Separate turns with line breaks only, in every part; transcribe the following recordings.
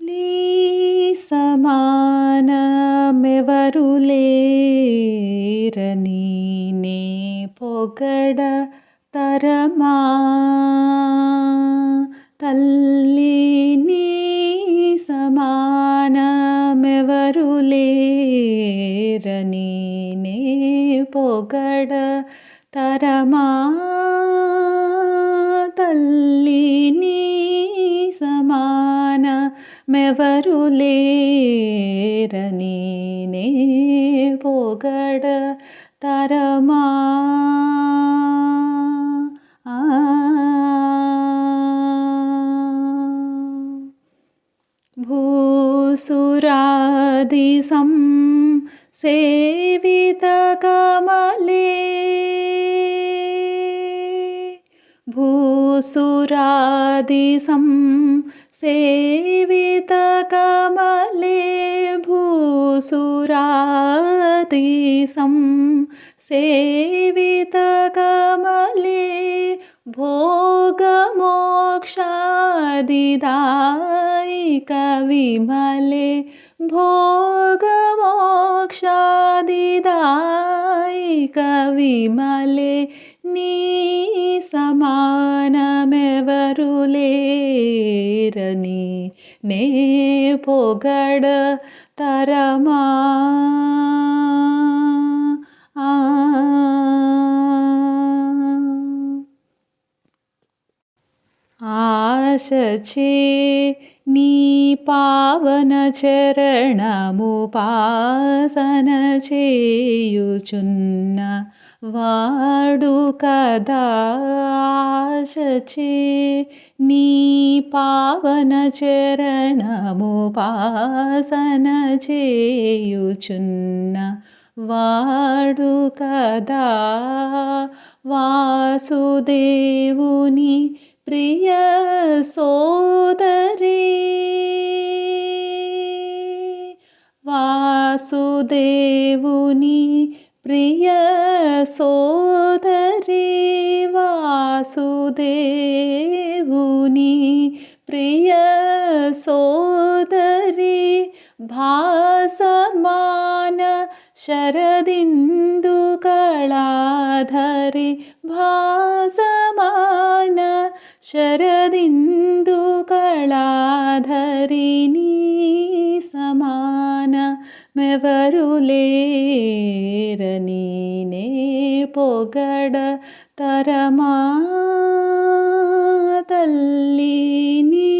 నీ సమానమెవరు లేరని నే పొగడ తరమా తల్ పొగడ తరమా తల్లి నీ సమాన మెవరు లేరని నే పొగడ తరమా ఆ. భూసురాది సం सेवितकमले। भूसुरादिसं सेवितकमले। भूसुरादिसं सेवि भोगमोक्षादिदायिकविमले भोगमोक्षादिदायिकविमले कविमले ने पोगड तरमा ఆశచే నీ పావన చరణము పాసన చేయుచున్న వాడు కదా ఆశచే. నీ పావన చరణము పాసన చేయుచున్న వాడు కదా. వాసుదేవుని ప్రియ సోదరి వాసుదేవుని ప్రియ సోదరి వాసుదేవుని ప్రియ సోదరి భాసమాన శరదిందు కళాధరి భాసమాన శరదిందు కళాధరి నీ సమాన మెవరు లేరని నే పొగడ తరమా తల్లి నీ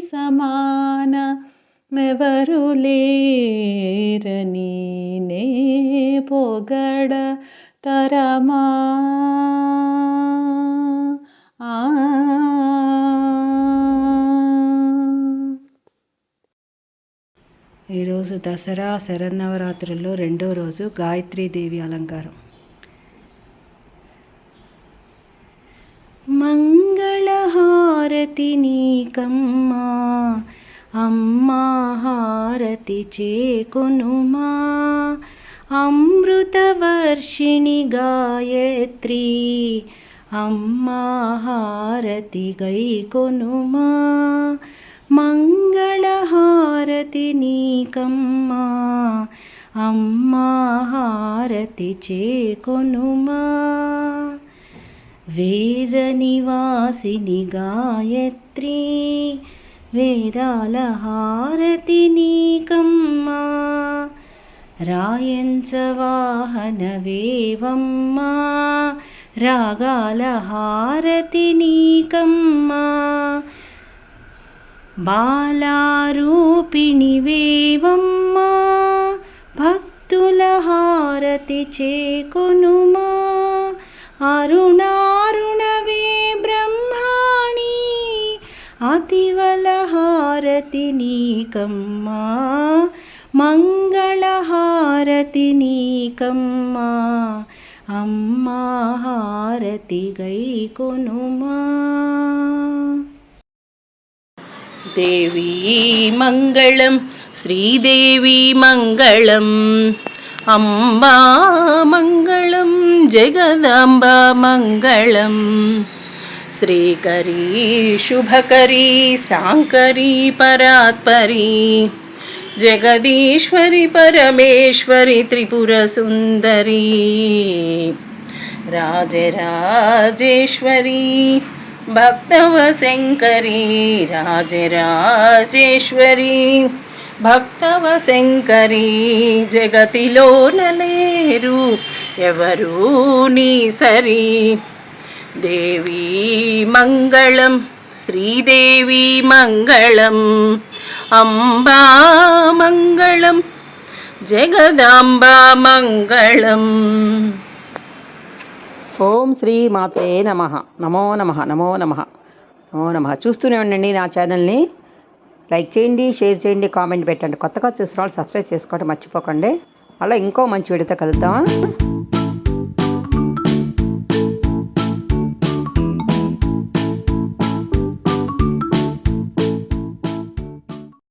సమాన మెవరు లేరని నే పొగడ తరమా ఆ.
ఈరోజు దసరా శరన్నవరాత్రుల్లో రెండో రోజు గాయత్రీదేవి అలంకారం. మంగళహారతి నీకమ్మా అమ్మా హారతి చేకొనుమా అమృతవర్షిణి గాయత్రి అమ్మా హారతి గైకొనుమా మంగళహారతి నీకమ్మా. అమ్మా హారతి చేకొనుమా వేద నివాసిని గాయత్రి వేదాల హారతి నీకమ్మా రాయంచవాహనవేవమ్మా రాగాల హారతి నీకమ్మా. బాలారూపిణివేవమ్మా భక్తుల హారతి చేకొనుమా. అరుణారుణవే బ్రహ్మాణి. అతివల హారతి నీకమ్మా. మంగళహారతి నీకమ్మా. అమ్మా హారతి గైకొనుమా
దేవీ మంగళం శ్రీదేవి మంగళం. అంబా మంగళం జగదాంబా మంగళం. శ్రీకరీ శుభకరీ సాంకరీ పరాత్పరీ. జగదీశ్వరి పరమేశ్వరి త్రిపుర సుందరి. రాజరాజేశ్వరి భక్తవ శంకరి రాజరాజేశ్వరి భక్తవ శంకరి జగతిలో నలేరు ఎవరు నీ సరి. దేవీ మంగళం శ్రీదేవి మంగళం అంబా మంగళం జగదాంబా మంగళం
ఓం శ్రీ మాతే నమ. నమో నమ నమో నమ. నమో నమ. చూస్తూనే ఉండండి నా ఛానల్ని. లైక్ చేయండి షేర్ చేయండి కామెంట్ పెట్టండి. కొత్తగా చూసిన వాళ్ళు సబ్స్క్రైబ్ చేసుకోవడం మర్చిపోకండి. అలా ఇంకో మంచి వీడియోతో కలుద్దామా